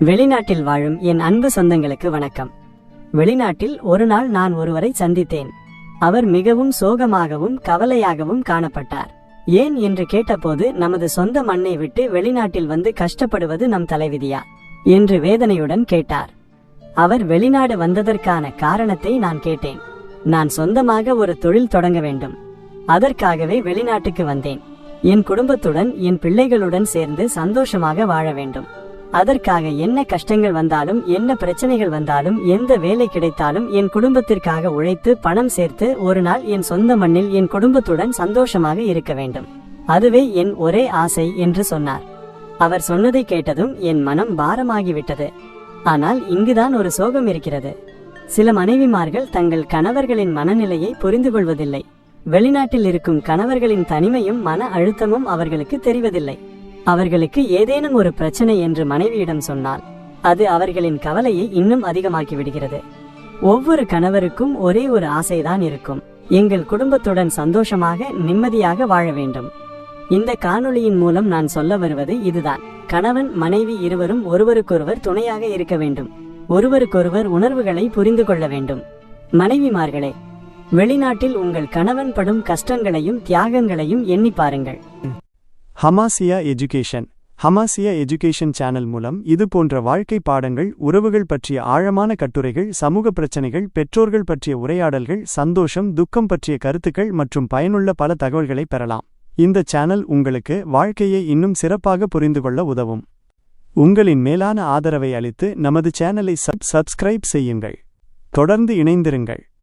வெளிநாட்டில் வாழும் என் அன்பு சொந்தங்களுக்கு வணக்கம். வெளிநாட்டில் ஒரு நாள் நான் ஒருவரை சந்தித்தேன். அவர் மிகவும் சோகமாகவும் கவலையாகவும் காணப்பட்டார். ஏன் என்று கேட்டபோது நமது சொந்த மண்ணை விட்டு வெளிநாட்டில் வந்து கஷ்டப்படுவது நம் தலைவிதியா? என்று வேதனையுடன் கேட்டார். அவர் வெளிநாடு வந்ததற்கான காரணத்தை நான் கேட்டேன். நான் சொந்தமாக ஒரு தொழில் தொடங்க வேண்டும். அதற்காகவே வெளிநாட்டுக்கு வந்தேன். என் குடும்பத்துடன் என் பிள்ளைகளுடன் சேர்ந்து சந்தோஷமாக வாழ வேண்டும். அதற்காக என்ன கஷ்டங்கள் வந்தாலும் என்ன பிரச்சனைகள் வந்தாலும் எந்த வேலை கிடைத்தாலும் என் குடும்பத்திற்காக உழைத்து பணம் சேர்த்து ஒரு நாள் என் சொந்த மண்ணில் என் குடும்பத்துடன் சந்தோஷமாக இருக்க வேண்டும். அதுவே என் ஒரே ஆசை என்று சொன்னார். அவர் சொன்னதை கேட்டதும் என் மனம் பாரமாகிவிட்டது. ஆனால் இங்குதான் ஒரு சோகம் இருக்கிறது. சில மனைவிமார்கள் தங்கள் கணவர்களின் மனநிலையை புரிந்து கொள்வதில்லை வெளிநாட்டில் இருக்கும் கணவர்களின் தனிமையும் மன அழுத்தமும் அவர்களுக்கு தெரிவதில்லை. அவர்களுக்கு ஏதேனும் ஒரு பிரச்சனை என்று மனைவியிடம் சொன்னால் அது அவர்களின் கவலையை இன்னும் அதிகமாக்கி விடுகிறது ஒவ்வொரு கணவருக்கும் ஒரே ஒரு ஆசைதான் இருக்கும். எங்கள் குடும்பத்துடன் சந்தோஷமாக நிம்மதியாக வாழ வேண்டும். இந்த காணொளியின் மூலம் நான் சொல்ல வருவது இதுதான். கணவன் மனைவி இருவரும் ஒருவருக்கொருவர் துணையாக இருக்க வேண்டும். ஒருவருக்கொருவர் உணர்வுகளை புரிந்து கொள்ள வேண்டும். மனைவிமார்களே வெளிநாட்டில் உங்கள் கணவன் படும் கஷ்டங்களையும் தியாகங்களையும் எண்ணி பாருங்கள். ஹமாசியா எஜுகேஷன் ஹமாசியா எஜுகேஷன் சேனல் மூலம் இது போன்ற வாழ்க்கை பாடங்கள் உறவுகள் பற்றிய ஆழமான கட்டுரைகள் சமூக பிரச்சனைகள் பெற்றோர்கள் பற்றிய உரையாடல்கள் சந்தோஷம் துக்கம் பற்றிய கருத்துக்கள் மற்றும் பயனுள்ள பல தகவல்களை பெறலாம். இந்த சேனல் உங்களுக்கு வாழ்க்கையை இன்னும் சிறப்பாக புரிந்து கொள்ள உதவும். உங்களின் மேலான ஆதரவை அளித்து நமது சேனலை சப் சப்ஸ்கிரைப் செய்யுங்கள். தொடர்ந்து இணைந்திருங்கள்.